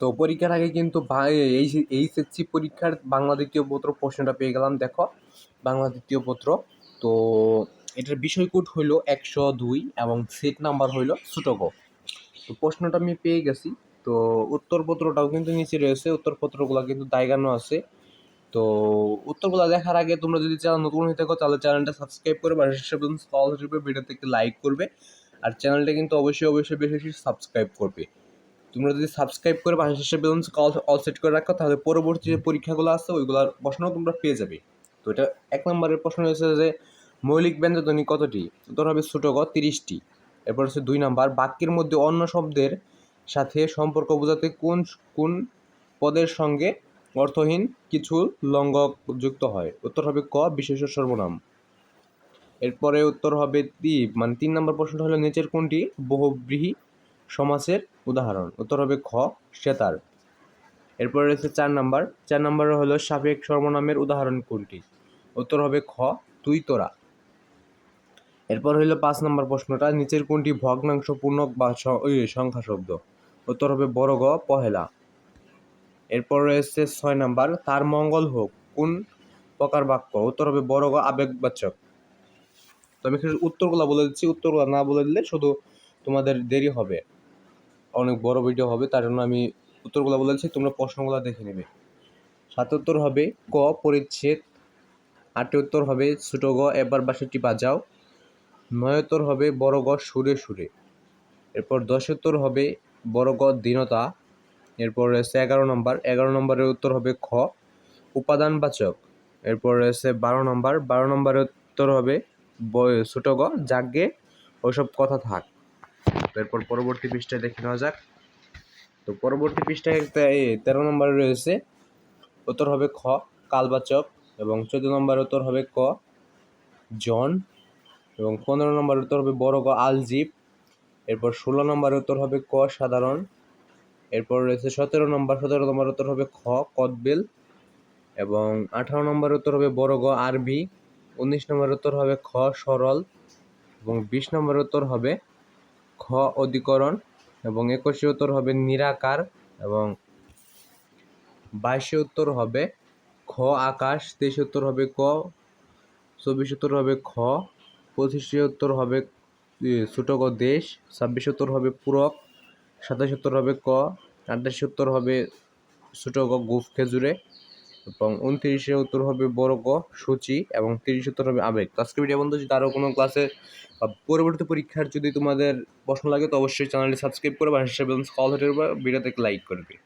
তো পরীক্ষার আগে কিন্তু এই এইচএসসি পরীক্ষার বাংলা দ্বিতীয় পত্র প্রশ্নটা পেয়ে গেলাম, দেখো। বাংলা দ্বিতীয় পত্র। তো এটার বিষয় কোড হইল একশো দুই এবং সেট নাম্বার হইল ছোটক তো প্রশ্নটা আমি পেয়ে গেছি। তো উত্তরপত্রটাও কিন্তু নিচে রয়েছে, উত্তরপত্রগুলো কিন্তু দায়গানো আছে। তো উত্তরগুলো দেখার আগে তোমরা যদি চ্যানেল নতুন হয়ে থাকো, তাহলে চ্যানেলটা সাবস্ক্রাইব করে বাসার সাথে কল হিসেবে ভিডিওতে একটি লাইক করবে। আর চ্যানেলটা কিন্তু অবশ্যই অবশ্যই বেশি বেশি সাবস্ক্রাইব করবে। তোমরা যদি সাবস্ক্রাইব করে পাশে শেষে কল অল সেট করে রাখো, তাহলে পরবর্তী যে পরীক্ষাগুলো আছে, ওইগুলোর প্রশ্নও তোমরা পেয়ে যাবে। তো এটা এক নম্বরের প্রশ্ন হয়েছে যে, মৌলিক ব্যঞ্জনধ্বনি কতটি? উত্তর হবে ছোটো গ, তিরিশটি। এরপর হচ্ছে দুই নাম্বার, বাক্যের মধ্যে অন্য শব্দের সাথে সম্পর্ক বোঝাতে কোন কোন পদের সঙ্গে অর্থহীন কিছু লঙ্গ যুক্ত হয়? উত্তর হবে ক, বিশেষ সর্বনাম। এরপরে উত্তর হবে তি মানে তিন নম্বর প্রশ্নটা হলো, নিচের কোনটি? বহুব্রীহী সমাসের উদাহরণ। উত্তর হবে খ, সেতার। এরপরে রয়েছে চার নাম্বার। চার নাম্বার হলো সাবেক সর্বনামের উদাহরণ কোনটি? উত্তর হবে খ, তুই তোরা। এরপর হইল পাঁচ নম্বর প্রশ্নটা, নিচের কোনটি ভগ্নাংশ পূর্ণক বা সংখ্যা শব্দ? উত্তর হবে বড় গ, পহেলা। এরপর রয়েছে ছয় নাম্বার, তার মঙ্গল হোক, কোন প্রকার বাক্য? উত্তর হবে বড় গ, আবেগবাচক। তো আমি উত্তরগুলো বলে দিচ্ছি, উত্তরগুলো না বলে দিলে শুধু তোমাদের দেরি হবে। অনেক বড় ভিডিও হবে তার জন্য আমি উত্তরগুলো বলে দিচ্ছি, তোমরা প্রশ্নগুলো দেখে নেবে। সাত উত্তর হবে, ক, পরিচ্ছেদ। আটটি উত্তর হবে, ছোট গ, এবার বাসাটি বাজাও। নয় উত্তর হবে, বড় গ, সুরে সুরে। এরপর দশ উত্তর হবে, বড় গ, দীনতা। এরপর রয়েছে এগারো নম্বর, এগারো নম্বরের উত্তর হবে খ, উপাদানবাচক। এরপর রয়েছে বারো নম্বর, বারো নম্বরের উত্তর হবে ছোট গ, যাজ্ঞে ওইসব কথা থাক। এরপর পরবর্তী পৃষ্ঠায় দেখে নেওয়া যাক। তো পরবর্তী পৃষ্ঠায় তেরো নম্বরে রয়েছে, উত্তর হবে খ, কালবাচক, এবং চোদ্দ নম্বর উত্তর হবে ক, জন, এবং পনেরো নম্বর উত্তর হবে বড় গ আলজিপ এরপর ষোলো নম্বর উত্তর হবে ক, সাধারণ, এরপর রয়েছে সতেরো নম্বর সতেরো নম্বর উত্তর হবে খ, কদবেল, এবং আঠারো নম্বর উত্তর হবে বড় গ, আরবি, উনিশ নম্বর উত্তর হবে খ, সরল, এবং বিশ নম্বর উত্তর হবে খ অধিকরণ এবং একুশে উত্তর হবে নিরাকার এবং বাইশে উত্তর হবে খ আকাশ, তেইশে উত্তর হবে ক, চব্বিশ উত্তর হবে খ, পঁচিশে উত্তর হবে ছোট ক দেশ, ছাব্বিশ উত্তর হবে পূরক, সাতাশ উত্তর হবে ক, আঠাশ উত্তর হবে ছোট ক গুফ খেজুরে। এবং উনত্রিশে উত্তর হবে ক সূচি এবং তিরিশ উত্তর হবে আবেগ। তো আজকে ভিডিও বন্ধু যদি আরও কোনো ক্লাসে পরবর্তী পরীক্ষার যদি তোমাদের প্রশ্ন লাগে, তো অবশ্যই চ্যানেলটি সাবস্ক্রাইব করে বা হিসাবে কল হতে ভিডিওতে লাইক করবে।